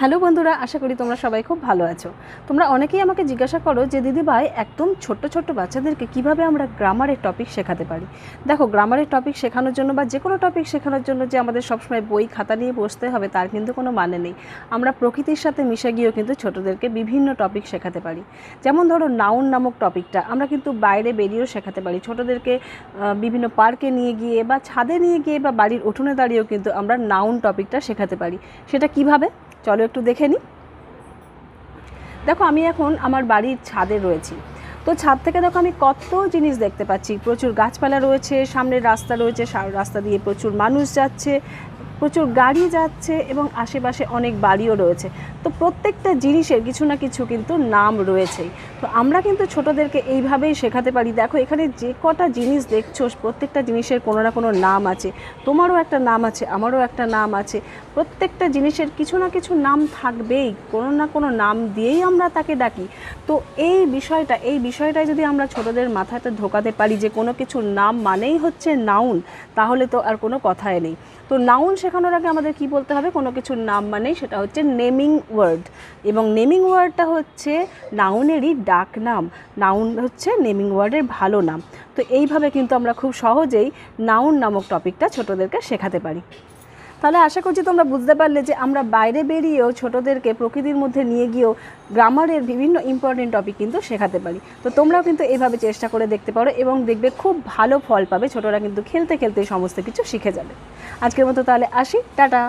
Hello বন্ধুরা, আশা করি তোমরা সবাই খুব ভালো আছো। তোমরা অনেকেই আমাকে জিজ্ঞাসা করো যে দিদিভাই একদম ছোট্ট ছোট্ট বাচ্চাদেরকে কীভাবে আমরা গ্রামারের টপিক শেখাতে পারি? দেখো, গ্রামারের টপিক শেখানোর জন্য বা যে কোনো টপিক শেখানোর জন্য যে আমাদের সবসময় বই, খাতা নিয়ে বসতে হবে, তার কিন্তু কোনো মানে নেই। আমরা প্রকৃতির সাথে মিশে গিয়েও কিন্তু ছোটদেরকে বিভিন্ন টপিক শেখাতে পারি। যেমন ধরো নাউন নামক টপিকটা আমরা কিন্তু বাইরে বেরিয়েও শেখাতে পারি। ছোটদেরকে বিভিন্ন পার্কে নিয়ে গিয়ে বা ছাদে নিয়ে গিয়ে বা বাড়ির উঠোনে দাঁড়িয়েও কিন্তু আমরা নাউন টপিকটা শেখাতে পারি। সেটা কীভাবে? চলো একটু দেখে নিই। দেখো, আমি এখন আমার বাড়ির ছাদে রয়েছি। তো ছাদ থেকে দেখো, আমি কত জিনিস দেখতে পাচ্ছি। প্রচুর গাছপালা রয়েছে, সামনের রাস্তা রয়েছে রাস্তা দিয়ে প্রচুর মানুষ যাচ্ছে প্রচুর গাড়ি যাচ্ছে এবং আশেপাশে অনেক বাড়িও রয়েছে। তো প্রত্যেকটা জিনিসের কিছু না কিছু কিন্তু নাম রয়েছেই। তো আমরা কিন্তু ছোটদেরকে এইভাবেই শেখাতে পারি, দেখো এখানে যে কটা জিনিস দেখছ, প্রত্যেকটা জিনিসের কোনো না কোনো নাম আছে। তোমারও একটা নাম আছে, আমারও একটা নাম আছে। প্রত্যেকটা জিনিসের কিছু না কিছু নাম থাকবেই, কোনো না কোনো নাম দিয়েই আমরা তাকে ডাকি। তো এই বিষয়টা এই বিষয়টা যদি আমরা ছোটদের মাথাতে ঢোকাতে পারি যে কোনো কিছুর নাম মানেই হচ্ছে নাউন তাহলে তো আর কোনো কথাই নেই। তো নাউন শেখানোর আগে আমাদের কি বলতে হবে? কোনো কিছুর নাম মানে সেটা হচ্ছে নেমিং ওয়ার্ড এবং নেমিং ওয়ার্ডটা হচ্ছে নাউনেরই ডাক নাম। নাউন হচ্ছে নেমিং ওয়ার্ডের ভালো নাম। তো এইভাবে কিন্তু আমরা খুব সহজেই নাউন নামক টপিকটা ছোটোদেরকে শেখাতে পারি। তাহলে আশা করছি তোমরা বুঝতে পারলে যে আমরা বাইরে বেরিয়েও ছোটোদেরকে প্রকৃতির মধ্যে নিয়ে গিয়েও গ্রামারের বিভিন্ন ইম্পর্টেন্ট টপিক কিন্তু শেখাতে পারি। তো তোমরাও কিন্তু এভাবে চেষ্টা করে দেখতে পারো এবং দেখবে খুব ভালো ফল পাবে। ছোটোরা কিন্তু খেলতে খেলতে সমস্ত কিছু শিখে যাবে। আজকের মতো তাহলে আসি। টাটা!